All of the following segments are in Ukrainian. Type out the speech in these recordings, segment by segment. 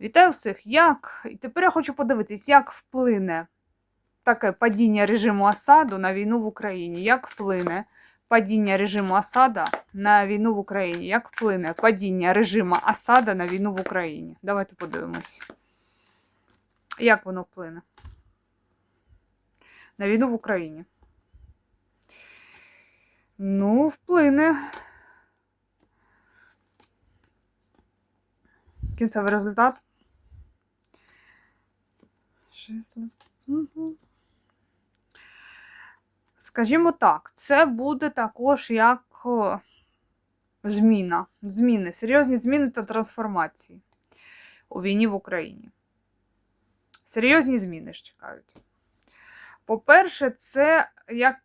Вітаю всіх! Як? І тепер я хочу подивитись, як вплине таке падіння режиму Асаду на війну в Україні. Як вплине падіння режиму Асада на війну в Україні? Як вплине падіння режиму Асада на війну в Україні? Давайте подивимось. Як воно вплине? На війну в Україні. Ну, вплине. Кінцевий результат. Скажімо так, це буде також як зміна. Зміни, серйозні зміни та трансформації у війні в Україні. Серйозні зміни ж чекають. По-перше, це як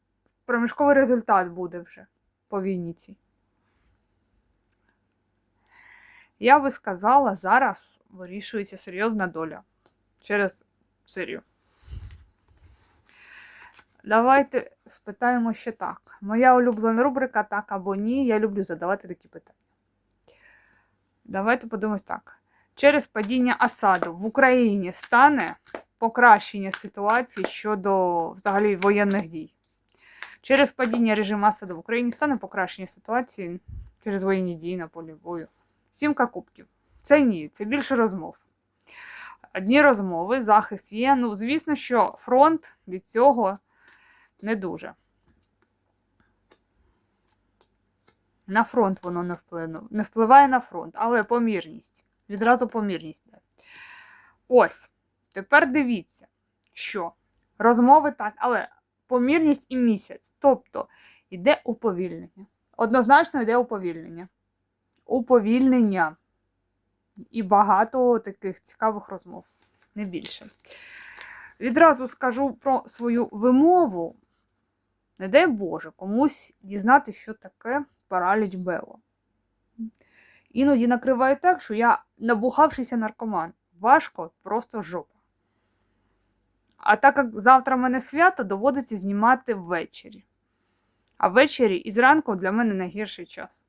проміжковий результат буде вже по війні цій. Я би сказала, зараз вирішується серйозна доля через Сирію. Давайте спитаємо ще так. Моя улюблена рубрика так або ні. Я люблю задавати такі питання. Давайте подивимось так. Через падіння Асаду в Україні стане покращення ситуації щодо взагалі воєнних дій. Через падіння режиму Асаду в Україні стане покращення ситуації через воєнні дії на полі бою. Сімка кубків. Це ні, це більше розмов. Одні розмови, захист є. Ну, звісно, що фронт від цього не дуже. На фронт воно не вплинуло. Не впливає на фронт, але помірність. Відразу помірність. Ось. Тепер дивіться, що розмови так, але помірність і місяць. Тобто йде уповільнення. Однозначно йде уповільнення. Уповільнення. І багато таких цікавих розмов, не більше. Відразу скажу про свою вимову. Не дай Боже, комусь дізнати, що таке параліч Бело. Іноді накриває так, що я набухавшийся наркоман. Важко, просто жопа. А так як завтра в мене свято, доводиться знімати ввечері. А ввечері і зранку для мене найгірший час.